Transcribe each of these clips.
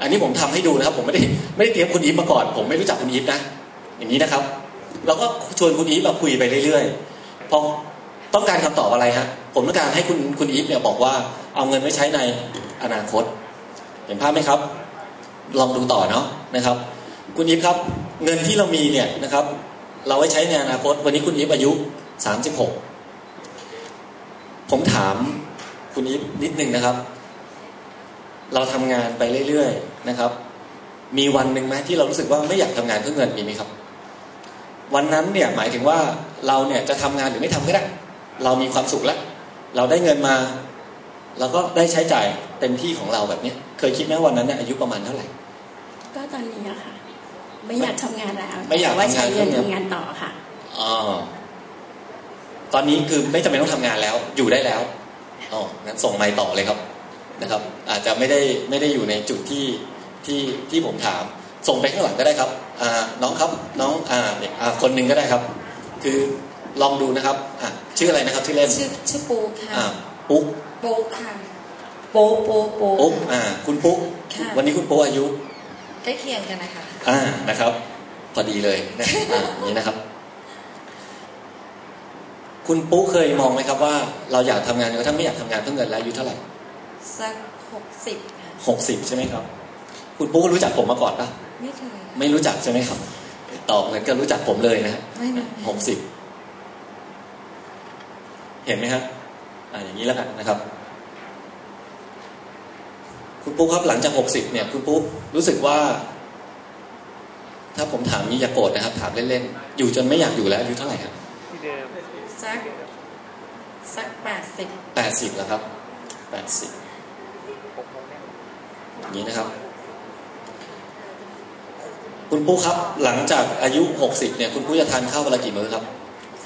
อันนี้ผมทำให้ดูนะครับ ผมไม่ได้ไม่ได้เตรียมคุณอีฟมาก่อน ผมไม่รู้จักคุณอีฟนะ อย่างนี้นะครับ เราก็ชวนคุณอีฟมาคุยไปเรื่อยๆเพราะต้องการคำตอบอะไรฮะผมต้องการให้คุณคุณอีฟเนี่ยบอกว่าเอาเงินไว้ใช้ในอนาคต เห็นภาพไหมครับ ลองดูต่อเนาะนะครับ คุณอีฟครับ เงินที่เรามีเนี่ยนะครับ เราไว้ใช้ในอนาคต วันนี้คุณอีฟอายุสามสิบหกผมถามคุณอีฟนิดนึงนะครับ เราทำงานไปเรื่อยๆนะครับ มีวันหนึ่งไหมที่เรารู้สึกว่าไม่อยากทำงานเพื่อเงินมีไหมครับ วันนั้นเนี่ยหมายถึงว่าเราเนี่ยจะทำงานหรือไม่ทำก็ได้เรามีความสุขแล้วเราได้เงินมาเราก็ได้ใช้จ่ายเต็มที่ของเราแบบเนี้ยเคยคิดไหมวันนั้นเนี่ยอายุประมาณเท่าไหร่ ก็ตอนนี้อะค่ะ ไม่อยากทำงานแล้วไม่อยากแต่ว่าใช้เงินทำงานทำงานต่อค่ะอ๋อตอนนี้คือไม่จำเป็นต้องทำงานแล้ว อยู่ได้แล้วอ๋องั้นส่งไมค์ต่อเลยครับ นะครับ อาจจะไม่ได้ไม่ได้อยู่ในจุดที่ที่ที่ผมถาม ส่งไปข้างหลังก็ได้ครับอ่าน้องครับน้องอ่าเนี่ยอ่าคนหนึ่งก็ได้ครับ คือลองดูนะครับอะชื่ออะไรนะครับชื่อเล่นชื่อชื่อปูค่ะอ่าปุ๊กโป๊กค่ะโปโปโปปุ๊กอ่าคุณปุ๊กค่ะวันนี้คุณปุ๊กอายุใกล้เคียงกันนะคะอ่านะครับ พอดีเลยนะอ่าอย่างนี้นะครับ คุณปุ๊เคยมองไหมครับว่า เราอยากทำงานหรือถ้าไม่อยากทำงานเพื่อเงินแล้วอายุเท่าไหร่ สักหกสิบค่ะหกสิบใช่ไหมครับ คุณปุ๊รู้จักผมมาก่อนปะไม่เคยไม่รู้จักใช่ไหมครับ ตอบเหมือนกับรู้จักผมเลยนะฮะไม่ไม่หกสิบเห็นไหมครับอ่าอย่างนี้แล้วกันนะครับ คุณปุ๊ครับหลังจากหกสิบเนี่ย คุณปุ๊รู้สึกว่า ถ้าผมถามนี้อย่าโกรธนะครับ ถามเล่นๆอยู่จนไม่อยากอยู่แล้วอายุเท่าไหร่ครับที่เดิมสักสักแปดสิบแปดสิบแล้วครับแปดสิบหกโมงแน่ อย่างนี้นะครับ คุณปุ๊ครับ หลังจากอายุหกสิบเนี่ย คุณปุ๊จะทานข้าววันละกี่มื้อครับ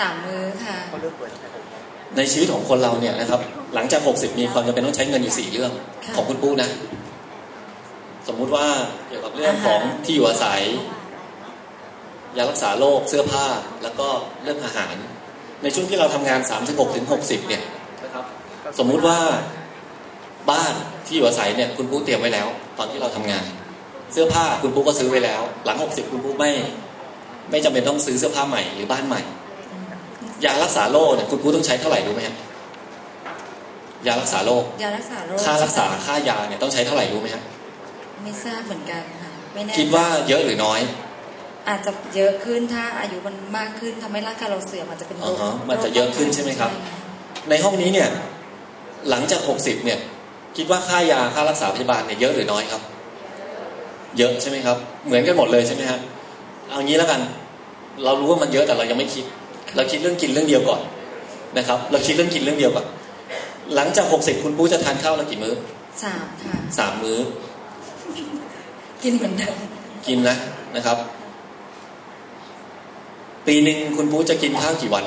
สามมื้อค่ะเขาเริ่มเปิดตั้งแต่หกโมงในชีวิตของคนเราเนี่ยนะครับ หลังจากหกสิบมีความจำเป็นต้องใช้เงินอยู่สี่เรื่องค่ะ ของคุณปุ๊นะ สมมุติว่าเกี่ยวกับเรื่องของอาหารที่อยู่อาศัย ยารักษาโรคเสื้อผ้าแล้วก็เรื่องอาหาร ในช่วงที่เราทำงาน 36ถึง60 เนี่ยนะครับ สมมุติว่าบ้าน ที่อยู่อาศัยเนี่ยคุณปุ๊เตรียมไว้แล้ว ตอนที่เราทำงาน เสื้อผ้าคุณปุ๊ก็ซื้อไว้แล้ว หลัง 60 คุณปุ๊ไม่ ไม่จำเป็นต้องซื้อเสื้อผ้าใหม่หรือบ้านใหม่ยารักษาโรคเนี่ยคุณปุ๊ต้องใช้เท่าไหร่รู้ไหมฮะยารักษาโรคยารักษาโรคค่ารักษาค่ายาเนี่ยต้องใช้เท่าไหร่รู้ไหมฮะไม่ทราบเหมือนกันค่ะไม่แน่คิดว่าเยอะหรือน้อย อาจจะเยอะขึ้นถ้าอายุมันมากขึ้นทำให้ร่างกายเราเสื่อมอาจจะเป็นโรอ๋คอมันจะเยอะขึ้นใช่ไหมครับใช่ะในห้องนี้เนี่ย หลังจากหกสิบเนี่ย คิดว่าค่ายาค่ารักษาพยาบาลเนี่ยเยอะหรือน้อยครับ เยอะใช่ไหมครับ เหมือนกันหมดเลยใช่ไหมฮะเอางี้แล้วกัน เรารู้ว่ามันเยอะแต่เรายังไม่คิด เราคิดเรื่องกินเรื่องเดียวก่อนนะครับ เราคิดเรื่องกินเรื่องเดียวก่อนหลังจากหกสิบคุณปู้จะทานข้าวแล้วกี่มื้อสามค่ะสามมื้อ กินเหมือนเดิมกินนะนะครับ ปีหนึ่งคุณปู้จะกินข้าวกี่วัน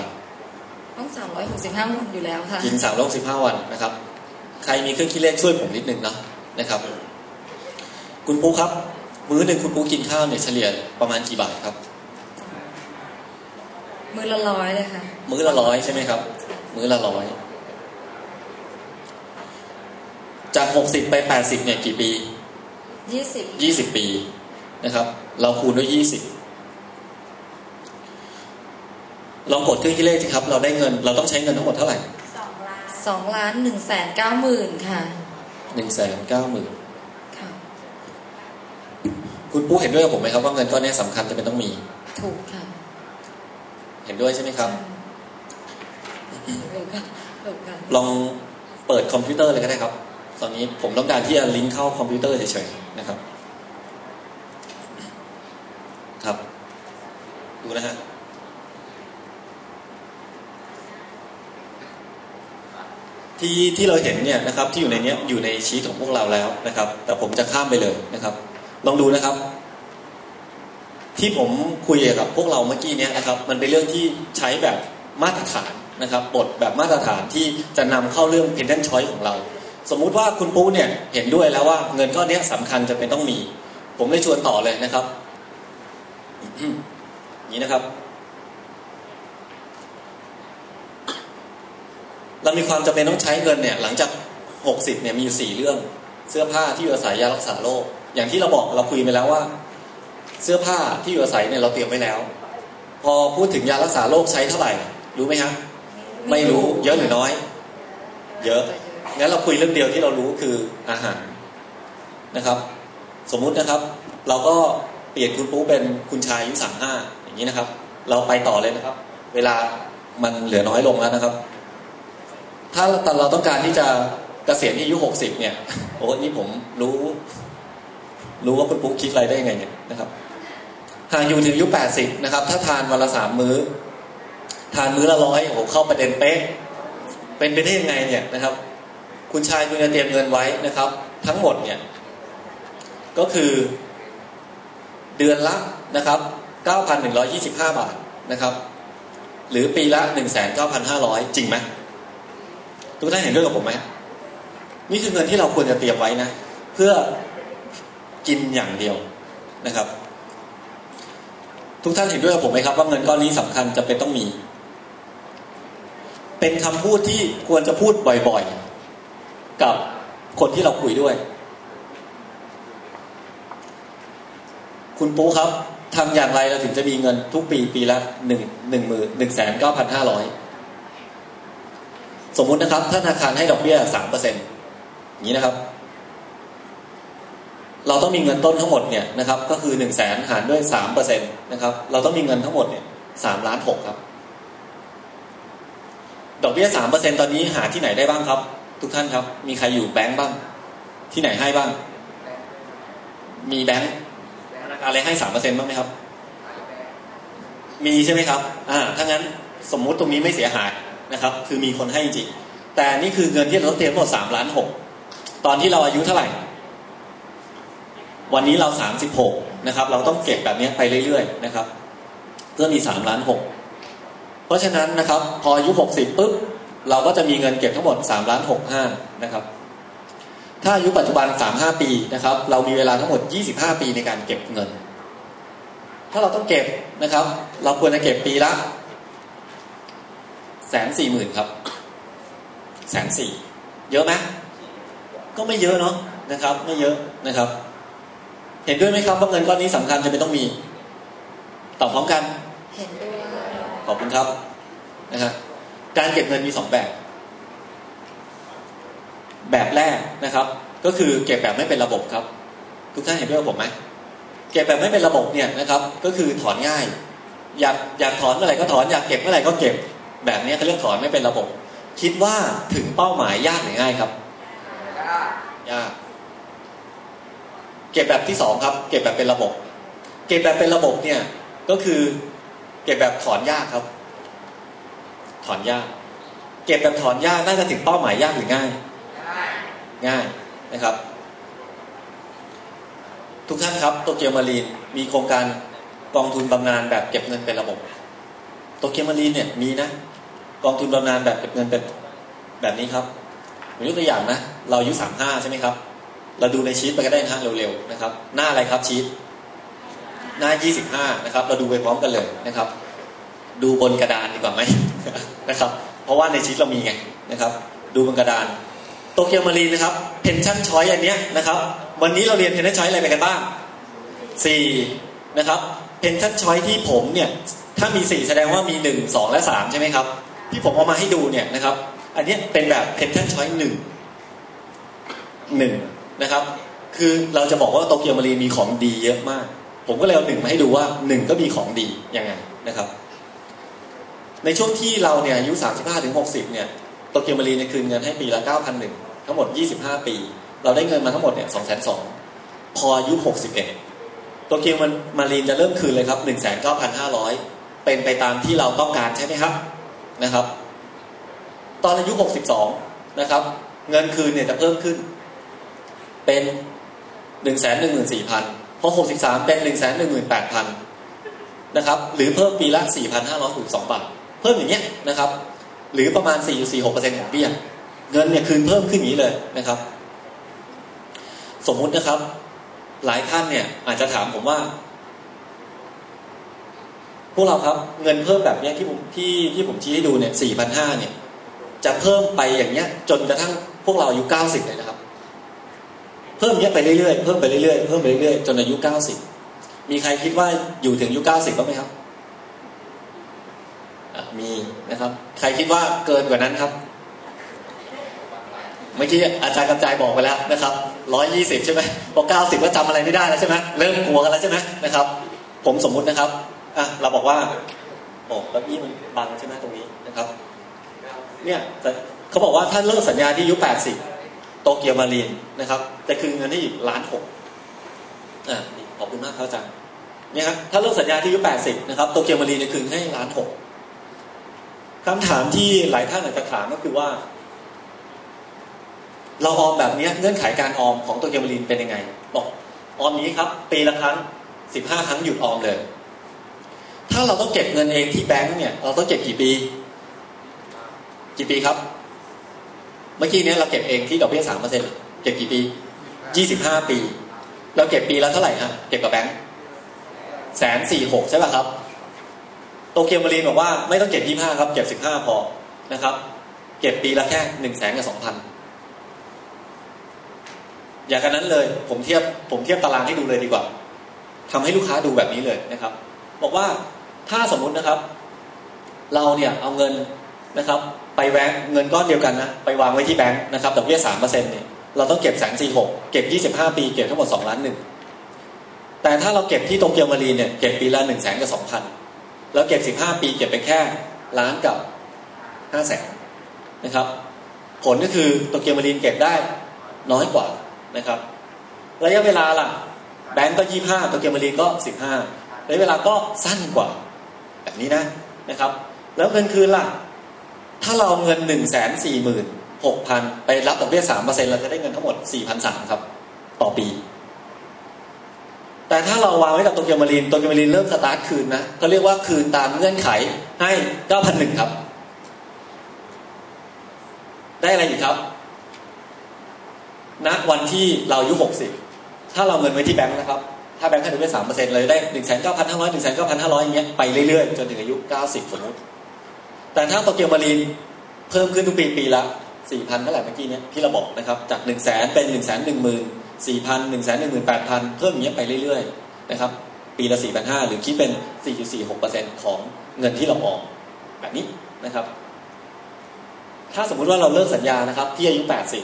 ต้องสามร้อยหกสิบห้าวันอยู่แล้วค่ะ กินสามร้อยสิบห้าวันนะครับ ใครมีเครื่องคิดเลขช่วยผมนิดนึงเนาะนะครับ คุณปุ๊ครับ มื้อหนึ่งคุณปุ๊กินข้าวเนี่ยเฉลี่ยประมาณกี่บาทครับ มือละร้อยเลยค่ะ มื้อละร้อยใช่ไหมครับ มื้อละร้อย จากหกสิบไปแปดสิบเนี่ยกี่ปียี่สิบยี่สิบปีนะครับ เราคูณด้วยยี่สิบลองกดเครื่องคิดเลขสิครับ เราได้เงิน เราต้องใช้เงินทั้งหมดเท่าไหร่ สองล้านหนึ่งแสนเก้าหมื่นค่ะหนึ่งแสนเก้าหมื่นค่ะ คุณปุ๊เห็นด้วยกับผมไหมครับว่าเงินก้อนนี้สำคัญจะเป็นต้องมี ถูกค่ะ เห็นด้วยใช่ไหมครับถูกค่ะถูกค่ะลองเปิดคอมพิวเตอร์เลยก็ได้ครับ ตอนนี้ผมต้องการที่จะลิงก์เข้าคอมพิวเตอร์เฉยๆนะครับ ครับ ดูนะฮะ ที่ที่เราเห็นเนี่ยนะครับที่อยู่ในนี้อยู่ในชีตของพวกเราแล้วนะครับ แต่ผมจะข้ามไปเลยนะครับ ลองดูนะครับ ที่ผมคุยกับพวกเราเมื่อกี้เนี้ยนะครับ มันเป็นเรื่องที่ใช้แบบมาตรฐานนะครับบทแบบมาตรฐานที่จะนำเข้าเรื่อง pendant choice ของเรา สมมุติว่าคุณปูเนี่ยเห็นด้วยแล้วว่าเงินก้อนนี้ยสำคัญจะเป็นต้องมี ผมเลยชวนต่อเลยนะครับ นี้นะครับ เรามีความจำเป็นต้องใช้เงินเนี่ยหลังจาก 60เนี่ยมีอยู่สี่เรื่อง เสื้อผ้าที่อยู่อาศัยยารักษาโรคอย่างที่เราบอกเราคุยไปแล้วว่า เสื้อผ้าที่อยู่อาศัยเนี่ยเราเตรียมไว้แล้ว พอพูดถึงยารักษาโรคใช้เท่าไหร่ รู้ไหมครับไม่รู้เยอะหรือน้อย เยอะงั้นเราคุยเรื่องเดียวที่เรารู้คืออาหารนะครับ สมมุตินะครับ เราก็เปลี่ยนคุณปูเป็นคุณชายอายุสามห้าอย่างนี้นะครับ เราไปต่อเลยนะครับ เวลามันเหลือน้อยลงแล้วนะครับ ถ้าเราต้องการที่จะเกษียณที่อายุหกสิบเนี่ย โอ้นี่ผมรู้ รู้ว่าคุณปุ๊กคิดอะไรได้ยังไงเนี่ยนะครับหากอยู่ถึงอายุแปดสิบนะครับ ถ้าทานวันละสามมื้อ ทานมื้อละร้อยโอ้โหเข้าประเด็นเป๊ะ เป็นไปได้ยังไงเนี่ยนะครับ คุณชายคุณจะเตรียมเงินไว้นะครับ ทั้งหมดเนี่ยก็คือเดือนละนะครับ9,125 บาทนะครับ หรือปีละ 19,500 จริงไหม ทุกท่านเห็นด้วยกับผมไหมนี่คือเงินที่เราควรจะเตรียมไว้นะ เพื่อกินอย่างเดียวนะครับ ทุกท่านเห็นด้วยกับผมไหมครับ ว่าเงินก้อนนี้สำคัญจะเป็นต้องมี เป็นคำพูดที่ควรจะพูดบ่อยๆ กับคนที่เราคุยด้วย คุณปูครับทำอย่างไรเราถึงจะมีเงินทุกปีปีละหนึ่งหนึ่งหมื่นหนึ่งแสนเก้าพันห้าร้อย สมมุตินะครับถ้าธนาคารให้ดอกเบี้ยสามเปอร์เซ็นต์อย่างนี้นะครับ เราต้องมีเงินต้นทั้งหมดเนี่ยนะครับก็คือหนึ่งแสนหารด้วยสามเปอร์เซ็นต์นะครับเราต้องมีเงินทั้งหมดเนี่ยสามล้านหกครับดอกเบี้ยสามเปอร์เซ็นตอนนี้หาที่ไหนได้บ้างครับ ทุกท่านครับ มีใครอยู่แบงก์บ้าง ที่ไหนให้บ้าง มีแบงก์อะไรให้สามเปอร์เซ็นบ้างไหมครับ มีใช่ไหมครับ อ่าถ้างั้นสมมุติตรงนี้ไม่เสียหาย นะครับ คือมีคนให้จริง แต่นี่คือเงินที่เราเตรียมหมดสามล้านหกตอนที่เราอายุเท่าไหร่ วันนี้เราสามสิบหกนะครับ เราต้องเก็บแบบนี้ไปเรื่อยๆนะครับ เพื่อมีสามล้านหกเพราะฉะนั้นนะครับ พออายุหกสิบปุ๊บเราก็จะมีเงินเก็บทั้งหมดสามล้านหกห้านะครับ ถ้าอายุปัจจุบันสามห้าปีนะครับ เรามีเวลาทั้งหมดยี่สิบห้าปีในการเก็บเงิน ถ้าเราต้องเก็บนะครับ เราควรจะเก็บปีละ แสนสี่หมื่นครับแสนสี่เยอะไหมก็ไม่เยอะเนาะนะครับ ไม่เยอะนะครับ เห็นด้วยไหมครับว่าเงินก้อนนี้สำคัญจะเป็นต้องมีตอบพร้อมกัน เห็นด้วยขอบคุณครับนะฮะการเก็บเงินมีสองแบบ แบบแรกนะครับ ก็คือเก็บแบบไม่เป็นระบบครับ ทุกท่านเห็นด้วยกับผมไหมเก็บแบบไม่เป็นระบบเนี่ยนะครับ ก็คือถอนง่าย อยากอยากถอนเมื่อไหร่ก็ถอนอยากเก็บเมื่อไหร่ก็เก็บ แบบนี้เขาเรียกถอนไม่เป็นระบบ คิดว่าถึงเป้าหมายยากหรือง่ายครับ ยาก เก็บแบบที่สองครับ เก็บแบบเป็นระบบ เก็บแบบเป็นระบบเนี่ยก็คือเก็บแบบถอนยากครับ ถอนยาก เก็บแบบถอนยากน่าจะถึงเป้าหมายยากหรือง่าย ง่ายนะครับ ทุกท่านครับโตเกียวมารีนมีโครงการกองทุนบำนาญแบบเก็บเงินเป็นระบบ โตเกียวมารีนเนี่ยมีนะกองทุนบำนาญแบบเก็บเงินเป็นแบบนี้ครับผมยกตัวอย่างนะ เราอายุสามห้าใช่ไหมครับ เราดูในชีตไปก็ได้นะเร็วๆนะครับ หน้าอะไรครับชีตหน้ายี่สิบห้านะครับ เราดูไปพร้อมกันเลยนะครับ ดูบนกระดานดีกว่าไหมนะครับ เพราะว่าในชีตเรามีไงนะครับ ดูบนกระดานโตเกียวมารีนนะครับเพนชั่นชอยอันเนี้ยนะครับ วันนี้เราเรียนเพนชั่นชอยอะไรไปกันบ้างสี่ นะครับเพนชั่นชอยที่ผมเนี่ยถ้ามีสี่แสดงว่ามีหนึ่งสองและสามใช่ไหมครับ ที่ผมเอามาให้ดูเนี่ยนะครับ อันนี้เป็นแบบเพนชั่นชอยหนึ่งหนึ่งนะครับ คือเราจะบอกว่าโตเกียวมารีมีของดีเยอะมาก ผมก็เลยเอาหนึ่งมาให้ดูว่าหนึ่งก็มีของดียังไงนะครับ ในช่วงที่เราเนี่ยอายุ 35ถึง60 เนี่ยโตเกียวมารีเนี่ยคืนเงินให้ปีละ 9,001 ทั้งหมด 25 ปี เราได้เงินมาทั้งหมดเนี่ย202,000พออายุ 61 ตเกียวมารีนจะเริ่มคืนเลยครับ 19,500 เป็นไปตามที่เราต้องการใช่ไหมครับนะครับ ตอนอายุ 62 นะครับ เงินคืนเนี่ยจะเพิ่มขึ้น เป็น 114,000 พอ 63 เป็น 118,000 นะครับ หรือเพิ่มปีละ 4,562 บาท เพิ่มอย่างเงี้ยนะครับ หรือประมาณ 4.46%ของเบี้ย เงินเนี่ยคืนเพิ่มขึ้นอย่างนี้เลยนะครับ สมมุตินะครับ หลายท่านเนี่ย อาจจะถามผมว่า พวกเราครับ เงินเพิ่มแบบเนี้ยที่ผมที่ที่ผมชี้ให้ดูเนี่ย4,500เนี่ย จะเพิ่มไปอย่างเงี้ย จนกระทั่งพวกเราอายุ90เลยนะครับ เพิ่มเนี้ยไปเรื่อยๆเพิ่มไปเรื่อยๆเพิ่มไปเรื่อยๆจนอายุ90มีใครคิดว่าอยู่ถึงอายุ90บ้างไหมครับมีนะครับ ใครคิดว่าเกินกว่านั้นครับ เมื่อกี้อาจารย์กระจายบอกไปแล้วนะครับ120ใช่ไหมพอ90ก็จำอะไรไม่ได้แล้วใช่ไหมเริ่มกลัวกันแล้วใช่ไหมนะครับ ผมสมมุตินะครับอะเราบอกว่าโอ้เก้าอี้มันบังใช่ไหมตรงนี้นะครับ เนี่ยเขาบอกว่าถ้าเลิกสัญญาที่อายุ80โตเกียวมารีนนะครับจะคืนเงินให้อีกล้านหกอ่านี่ขอบคุณมากครับอาจารย์เนี่ยครับถ้าเลิกสัญญาที่อายุ80นะครับโตเกียวมารีนจะคืนให้ล้านหกคำถามที่หลายท่านอาจจะถามก็คือว่า เราออมแบบนี้เงื่อนไขการออมของโตเกียมารีนเป็นยังไง บอกออมนี้ครับปีละครั้ง 15 ครั้งหยุดออมเลย ถ้าเราต้องเก็บเงินเองที่แบงก์เนี่ยเราต้องเก็บกี่ปี กี่ปีครับ เมื่อกี้เนี้ยเราเก็บเองที่ดอกเบี้ยสามเปอร์เซ็นต์เก็บกี่ปียี่สิบห้าปี เราเก็บปีละเท่าไหร่ฮะเก็บกับแบงก์แสนสี่หกใช่ป่ะครับโตเกียวมารีนบอกว่าไม่ต้องเก็บยี่ห้าครับ เก็บสิบห้าพอนะครับ เก็บปีละแค่หนึ่งแสนกับสองพัน อย่างกันนั้นเลย ผมเทียบผมเทียบตารางให้ดูเลยดีกว่าทำให้ลูกค้าดูแบบนี้เลยนะครับ บอกว่าถ้าสมมุตินะครับ เราเนี่ยเอาเงินนะครับ ไปแบงก์เงินก้อนเดียวกันนะไปวางไว้ที่แบงก์นะครับดอกเบี้ยสามเปอร์เซ็นต์เนี่ยเราต้องเก็บแสนสี่หกเก็บยี่สิบห้าปีเก็บทั้งหมดสองล้านหนึ่งแต่ถ้าเราเก็บที่โตเกียวมารีเนี่ยเก็บปีละหนึ่งแสนกับสองพันแล้วเก็บสิบห้าปีเก็บไปแค่ล้านกับห้าแสนนะครับ ผลก็คือโตเกียวมารีนเก็บได้น้อยกว่า นะครับ ระยะเวลาล่ะ แบงก์ก็ยี่ห้าโตเกียวมารีนก็สิบห้าระยะเวลาก็สั้นกว่า แบบนี้นะนะครับ แล้วเงินคืนล่ะ ถ้าเราเอาเงินหนึ่งแสนสี่หมื่นหกพันไปรับดอกเบี้ยสามเปอร์เซ็นต์เราจะได้เงินทั้งหมดสี่พันสามครับ ต่อปี แต่ถ้าเราวางไว้กับโตเกียวมารีนโตเกียวมารีนเริ่มสตาร์ทคืนนะเขาเรียกว่าคืนตามเงื่อนไขให้เก้าพันหนึ่งครับ ได้อะไรอีกครับ ณวันที่เราอายุหกสิบถ้าเราเงินไว้ที่แบงค์นะครับ ถ้าแบงค์ให้ดอกเบี้ยสามเปอร์เซ็นต์เลยได้หนึ่งแสนเก้าพันห้าร้อยหนึ่งแสนเก้าพันห้าร้อยอย่างเงี้ยไปเรื่อยๆ จนถึงอายุเก้าสิบสมมติ แต่ถ้าโตเกียวมารีนเพิ่มขึ้นทุกปีปีละสี่พันเท่าไหร่เมื่อกี้เนี้ยที่เราบอกนะครับ จากหนึ่งแสนเป็นหนึ่งแสนหนึ่งหมื่นสี่พันหนึ่งแสนหนึ่งหมื่นแปดพันเพิ่มอย่างเงี้ยไปเรื่อยๆนะครับปีละสี่พันห้าหรือคิดเป็นสี่จุดสี่หกเปอร์เซ็นของเงินที่เราออมแบบนี้นะครับ ถ้าสมมุติว่าเราเลิกสัญญานะครับที่อายุแปดสิบ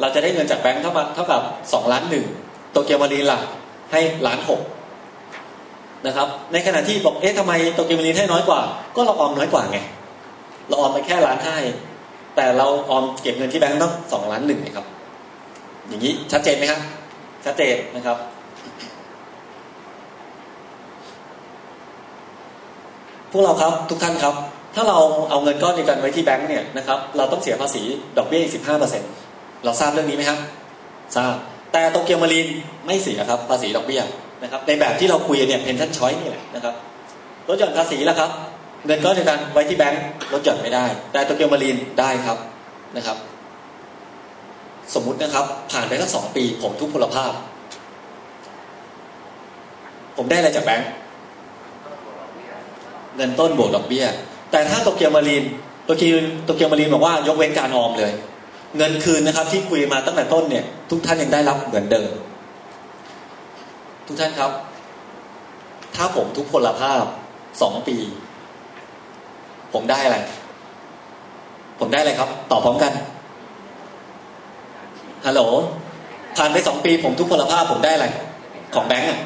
เราจะได้เงินจากแบงค์เท่ากับเท่ากับสองล้านหนึ่งโตเกียวมารีนล่ะให้ล้านหกนะครับในขณะที่บอกเอ๊ะทำไมโตเกียวมารีนให้น้อยกว่า ก็เราออมน้อยกว่าไง เราออมไปแค่ล้านห้าแต่เราออมเก็บเงินที่แบงก์ต้องสองล้านหนึ่งนะครับ อย่างนี้ชัดเจนไหมครับชัดเจนนะครับพวกเราครับทุกท่านครับ ถ้าเราเอาเงินก้อนเดียวกันไว้ที่แบงก์เนี่ยนะครับเราต้องเสียภาษีดอกเบี้ยอีกสิบห้าเปอร์เซ็นต์ เราทราบเรื่องนี้ไหมครับ ทราบ แต่โตเกียวมารีนไม่เสียครับ ภาษีดอกเบี้ยนะครับ ในแบบที่เราคุยเนี่ยเพนชั่นช้อยนี่แหละนะครับลดหย่อนภาษีแล้วครับเงินก้อนเดียวกันไว้ที่แบงก์ลดหย่อนไม่ได้ แต่โตเกียวมารีนได้ครับนะครับ สมมุตินะครับ ผ่านไปสักสองปี ผมทุกพลภาพ ผมได้อะไรจากแบงก์เงินต้นบวกดอกเบี้ย แต่ถ้าโตเกียวมารีนโตเกียวโตเกียวมารีนบอกว่ายกเว้นการออมเลย เงินคืนนะครับที่คุยมาตั้งแต่ต้นเนี่ย ทุกท่านยังได้รับเหมือนเดิม ทุกท่านครับ ถ้าผมทุกพลภาพสองปี ผมได้อะไร ผมได้อะไรครับ ตอบพร้อมกันฮัลโหลผ่านไปสองปี ผมทุกพลภาพผมได้อะไร ของแบงก์อะ